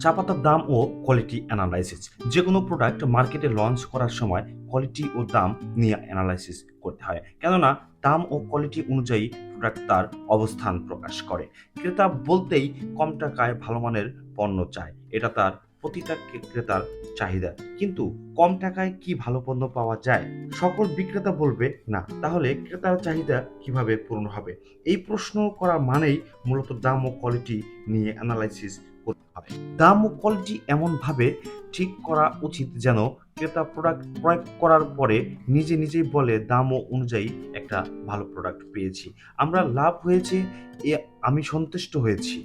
চা পাতার দাম ও কোয়ালিটি অ্যানালাইসিস যে কোনো প্রোডাক্ট মার্কেটে লঞ্চ করার সময় কোয়ালিটি ও দাম নিয়ে অ্যানালাইসিস করতে হয়। কেননা, দাম ও কোয়ালিটি অনুযায়ী প্রোডাক্ট তার অবস্থান প্রকাশ করে। ক্রেতা বলতেই কম টাকায় ভালো মানের পণ্য চায়। এটা তার প্রতিটা ক্রেতার চাহিদা। কিন্তু কম টাকায় কি ভালো পণ্য পাওয়া যায়? সকল বিক্রেতা বলবে না। তাহলে ক্রেতার চাহিদা কীভাবে পূরণ হবে? এই প্রশ্ন করা মানেই মূলত দাম ও কোয়ালিটি নিয়ে অ্যানালাইসিস করতে হবে। দাম ও কোয়ালিটি এমনভাবে ঠিক করা উচিত যেন ক্রেতা প্রোডাক্ট প্রয়োগ করার পরে নিজে নিজেই বলে, দাম ও অনুযায়ী একটা ভালো প্রোডাক্ট পেয়েছি। আমরা লাভ হয়েছে, এ আমি সন্তুষ্ট হয়েছি।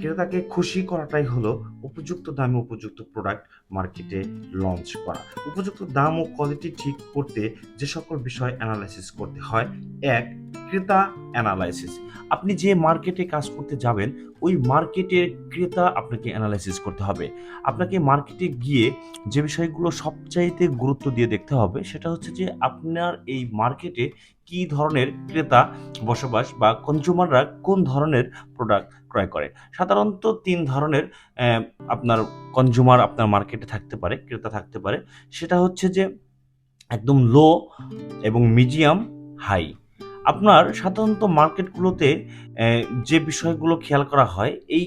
ক্রেতাকে খুশি করাটাই হলো উপযুক্ত দামে উপযুক্ত প্রোডাক্ট মার্কেটে লঞ্চ করা। উপযুক্ত দাম ও কোয়ালিটি ঠিক করতে যে সকল বিষয় অ্যানালাইসিস করতে হয়, এক ক্রেতা অ্যানালাইসিস আপনি যে মার্কেটে কাজ করতে যাবেন, ওই মার্কেটের ক্রেতা আপনাকে অ্যানালাইসিস করতে হবে। আপনাকে মার্কেটে গিয়ে যে বিষয়গুলো সবচাইতে গুরুত্ব দিয়ে দেখতে হবে, সেটা হচ্ছে যে আপনার এই মার্কেটে কী ধরনের ক্রেতা বসবাস বা কনজিউমাররা কোন ধরনের প্রোডাক্ট ক্রয় করে। সাধারণত তিন ধরনের আপনার কনজিউমার আপনার মার্কেটে থাকতে পারে, ক্রেতা থাকতে পারে। সেটা হচ্ছে যে একদম লো এবং মিডিয়াম হাই আপনার সাধারণত মার্কেটগুলোতে যে বিষয়গুলো খেয়াল করা হয়, এই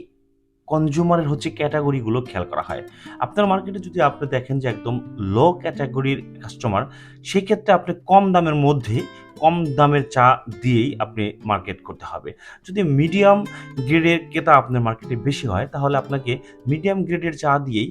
কনজিউমারের হচ্ছে ক্যাটাগরিগুলো খেয়াল করা হয়। আপনার মার্কেটে যদি আপনি দেখেন যে একদম লো ক্যাটাগরির কাস্টমার সেই ক্ষেত্রে আপনি কম দামের মধ্যে কম দামের চা দিয়েই আপনি মার্কেট করতে হবে। যদি মিডিয়াম গ্রেডের ক্রেতা আপনার মার্কেটে বেশি হয়, তাহলে আপনাকে মিডিয়াম গ্রেডের চা দিয়েই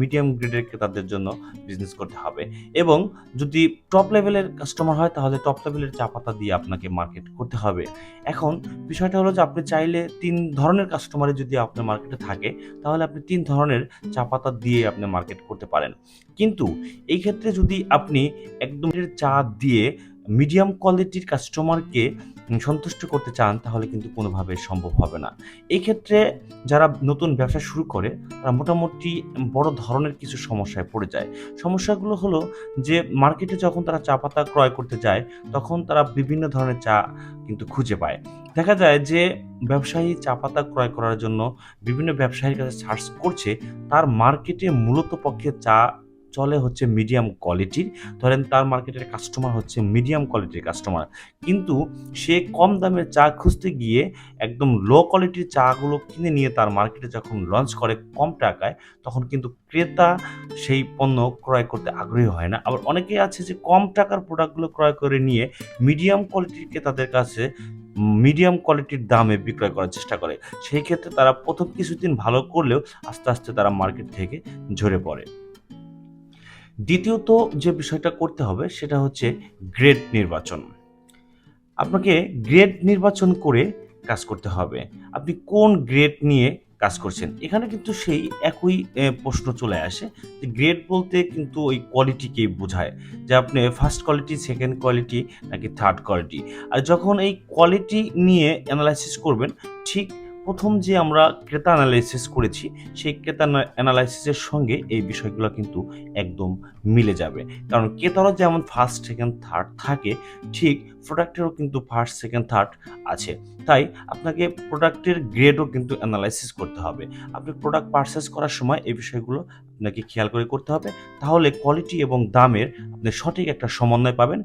মিডিয়াম গ্রেডের ক্রেতাদের জন্য বিজনেস করতে হবে। এবং যদি টপ লেভেলের কাস্টমার হয়, তাহলে টপ লেভেলের চা পাতা দিয়ে আপনাকে মার্কেট করতে হবে। এখন বিষয়টা হলো যে, আপনি চাইলে তিন ধরনের কাস্টমারে যদি আপনার মার্কেটে থাকে, তাহলে আপনি তিন ধরনের চা পাতা দিয়ে আপনি মার্কেট করতে পারেন। কিন্তু এই ক্ষেত্রে যদি আপনি একদম চা দিয়ে মিডিয়াম কোয়ালিটির কাস্টমারকে সন্তুষ্ট করতে চান, তাহলে কিন্তু কোনোভাবে সম্ভব হবে না। এই ক্ষেত্রে যারা নতুন ব্যবসা শুরু করে, তারা মোটামুটি বড় ধরনের কিছু সমস্যায় পড়ে যায়। সমস্যাগুলো হলো যে, মার্কেটে যখন তারা চা পাতা ক্রয় করতে যায়, তখন তারা বিভিন্ন ধরনের চা কিন্তু খুঁজে পায়। দেখা যায় যে, ব্যবসায়ী চা পাতা ক্রয় করার জন্য বিভিন্ন ব্যবসায়ীর কাছে সার্চ করছে, তার মার্কেটে মূলত পক্ষে চা চলে হচ্ছে মিডিয়াম কোয়ালিটির ধরেন তার মার্কেটের কাস্টমার হচ্ছে মিডিয়াম কোয়ালিটির কাস্টমার কিন্তু সে কম দামের চা খুঁজতে গিয়ে একদম লো কোয়ালিটির চাগুলো কিনে নিয়ে তার মার্কেটে যখন লঞ্চ করে কম টাকায়, তখন কিন্তু ক্রেতা সেই পণ্য ক্রয় করতে আগ্রহী হয় না। আবার অনেকেই আছে যে কম টাকার প্রোডাক্টগুলো ক্রয় করে নিয়ে মিডিয়াম কোয়ালিটির ক্রেতাদের কাছে মিডিয়াম কোয়ালিটির দামে বিক্রয় করার চেষ্টা করে। সেই ক্ষেত্রে তারা প্রথম কিছুদিন ভালো করলেও আস্তে আস্তে তারা মার্কেট থেকে ঝরে পড়ে। দ্বিতীয়ত যে বিষয়টা করতে হবে সেটা হচ্ছে গ্রেড নির্বাচন। আপনাকে গ্রেড নির্বাচন করে কাজ করতে হবে। আপনি কোন গ্রেড নিয়ে কাজ করছেন? এখানে কিন্তু সেই একই প্রশ্ন চলে আসে। যে গ্রেড বলতে কিন্তু ওই কোয়ালিটিকেই বোঝায়। যে আপনি ফার্স্ট কোয়ালিটি, সেকেন্ড কোয়ালিটি নাকি থার্ড কোয়ালিটি। আর যখন এই কোয়ালিটি নিয়ে অ্যানালাইসিস করবেন, ঠিক প্রথম যে আমরা ক্রেতা অ্যানালাইসিস করেছি, সেই ক্রেতা অ্যানালাইসিসের সঙ্গে এই বিষয়গুলো কিন্তু একদম মিলে যাবে। কারণ ক্রেতারও যেমন ফার্স্ট সেকেন্ড থার্ড থাকে, ঠিক প্রোডাক্টেরও কিন্তু ফার্স্ট সেকেন্ড থার্ড আছে। তাই আপনাকে প্রোডাক্টের গ্রেডও কিন্তু অ্যানালাইসিস করতে হবে। আপনি প্রোডাক্ট পারচেস করার সময় এই বিষয়গুলো আপনাকে খেয়াল করে করতে হবে। তাহলে কোয়ালিটি এবং দামের আপনি সঠিক একটা সমন্বয় পাবেন।